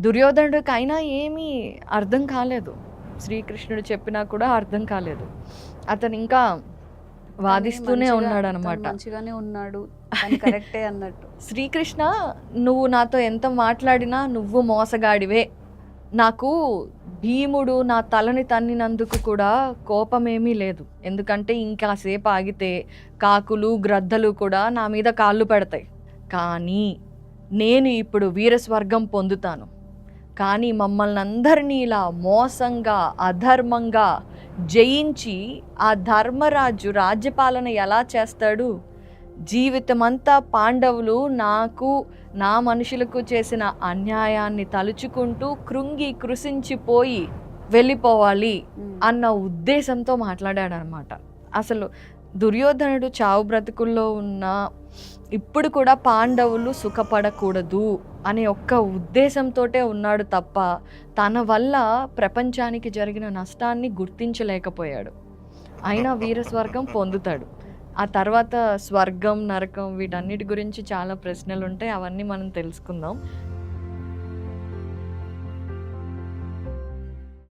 దుర్యోధనుడికి అయినా ఏమీ అర్థం కాలేదు. శ్రీకృష్ణుడు చెప్పినా కూడా అర్థం కాలేదు. అతను ఇంకా వాదిస్తూనే ఉన్నాడు అనమాట మంచిగానే ఉన్నాడు. కరెక్టే అన్నట్టు. శ్రీకృష్ణ నువ్వు నాతో ఎంత మాట్లాడినా నువ్వు మోసగాడివే. నాకు భీముడు నా తలని తన్నినందుకు కూడా కోపమేమీ లేదు. ఎందుకంటే ఇంకాసేపు ఆగితే కాకులు గ్రద్దలు కూడా నా మీద కాళ్ళు పెడతాయి. కానీ నేను ఇప్పుడు వీరస్వర్గం పొందుతాను. కానీ మమ్మల్ని అందరినీ ఇలా మోసంగా అధర్మంగా జయించి ఆ ధర్మరాజు రాజ్యపాలన ఎలా చేస్తాడు? జీవితమంతా పాండవులు నాకు నా మనుషులకు చేసిన అన్యాయాన్ని తలుచుకుంటూ కృంగి కృషించిపోయి వెళ్ళిపోవాలి. అన్న ఉద్దేశంతో మాట్లాడాడు అనమాట అసలు దుర్యోధనుడు చావు బ్రతుకుల్లో ఉన్న ఇప్పుడు కూడా పాండవులు సుఖపడకూడదు. అనే ఒక్క ఉద్దేశంతోటే ఉన్నాడు తప్ప తన వల్ల ప్రపంచానికి జరిగిన నష్టాన్ని గుర్తించలేకపోయాడు. అయినా వీరస్వర్గం పొందుతాడు. ఆ తర్వాత స్వర్గం నరకం వీటన్నిటి గురించి చాలా ప్రశ్నలు ఉంటాయి అవన్నీ మనం తెలుసుకుందాం.